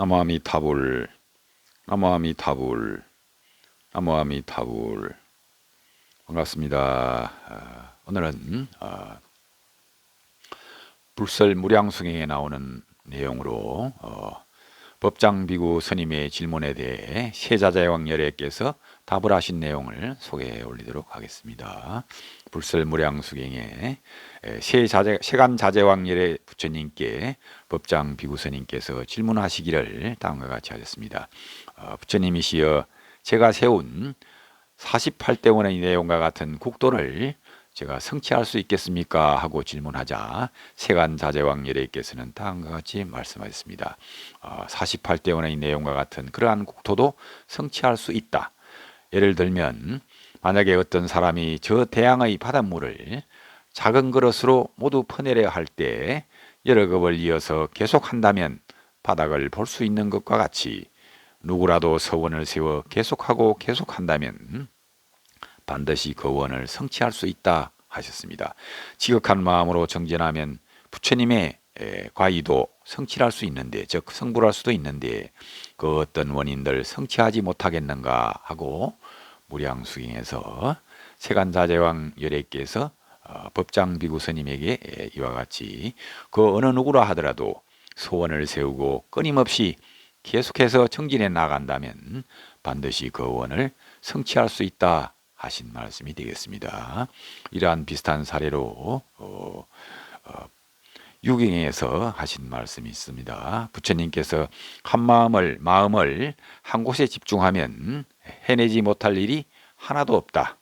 나무아미 타불 나무아미 타불 나무아미 타불 반갑습니다. 아, 오늘은 아, 불설 무량승행에 나오는 내용으로 어, 법장비구 스님의 질문에 대해 세자자왕 열애께서 답을 하신 내용을 소개해 올리도록 하겠습니다. 불설무량수경에 세자제, 세간자제왕 열애 부처님께 법장 비구스님께서 질문하시기를 다음과 같이 하셨습니다. 어, 부처님이시여 제가 세운 48대 원의 내용과 같은 국도를 제가 성취할 수 있겠습니까? 하고 질문하자 세간 자제왕 예례께서는 다음과 같이 말씀하셨습니다. 어, 48대 원의 내용과 같은 그러한 국토도 성취할 수 있다. 예를 들면 만약에 어떤 사람이 저 대양의 바닷물을 작은 그릇으로 모두 퍼내려 할 때 여러 급을 이어서 계속한다면 바닥을 볼 수 있는 것과 같이 누구라도 서원을 세워 계속하고 계속한다면 반드시 그 원을 성취할 수 있다 하셨습니다. 지극한 마음으로 정진하면 부처님의 과의도 성취할 수 있는데 즉 성불할 수도 있는데 그 어떤 원인들 성취하지 못하겠는가 하고 무량수경에서 세간자제왕 열애께서 어, 법장 비구 스님에게 이와 같이 그 어느 누구라 하더라도 소원을 세우고 끊임없이 계속해서 정진해 나간다면 반드시 그 원을 성취할 수 있다 하신 말씀이 되겠습니다. 이러한 비슷한 사례로 어, 어, 유경에서 하신 말씀이 있습니다. 부처님께서 한 마음을 마음을 한 곳에 집중하면 해내지 못할 일이 하나도 없다.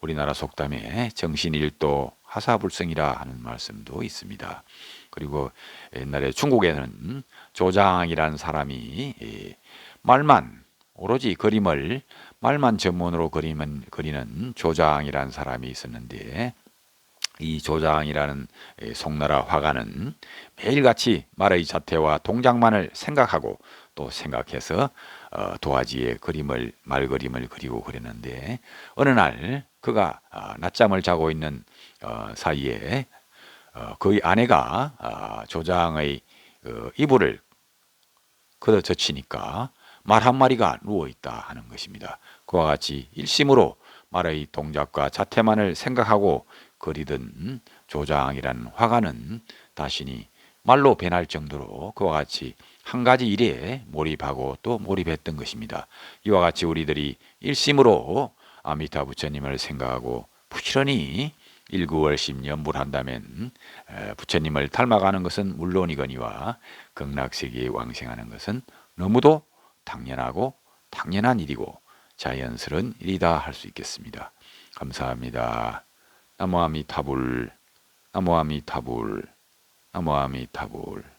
우리나라 속담에 정신일도 하사불성이라 하는 말씀도 있습니다. 그리고 옛날에 중국에는 조장이라는 사람이 말만 오로지 그림을 말만 전문으로 그리면 그리는 조장이라는 사람이 있었는데 이 조장이라는 송나라 화가는 매일같이 말의 자태와 동작만을 생각하고 또 생각해서 어, 도화지에 그림을 말 그림을 그리고 그랬는데 어느 날 그가 어, 낮잠을 자고 있는 어, 사이에 그의 아내가 조장의 이불을 걷어 젖히니까 말 한 마리가 누워 있다 하는 것입니다. 그와 같이 일심으로 말의 동작과 자태만을 생각하고 그리던 조장이라는 화가는 다시니 말로 변할 정도로 그와 같이 한 가지 일에 몰입하고 또 몰입했던 것입니다. 이와 같이 우리들이 일심으로 아미타 부처님을 생각하고 부지런히 일구월심 연불한다면 부처님을 닮아가는 것은 물론이거니와 극락세계에 왕생하는 것은 너무도 당연하고 당연한 일이고 자연스러운 일이다 할 수 있겠습니다. 감사합니다. 나무아미타불 나무아미타불 나무아미타불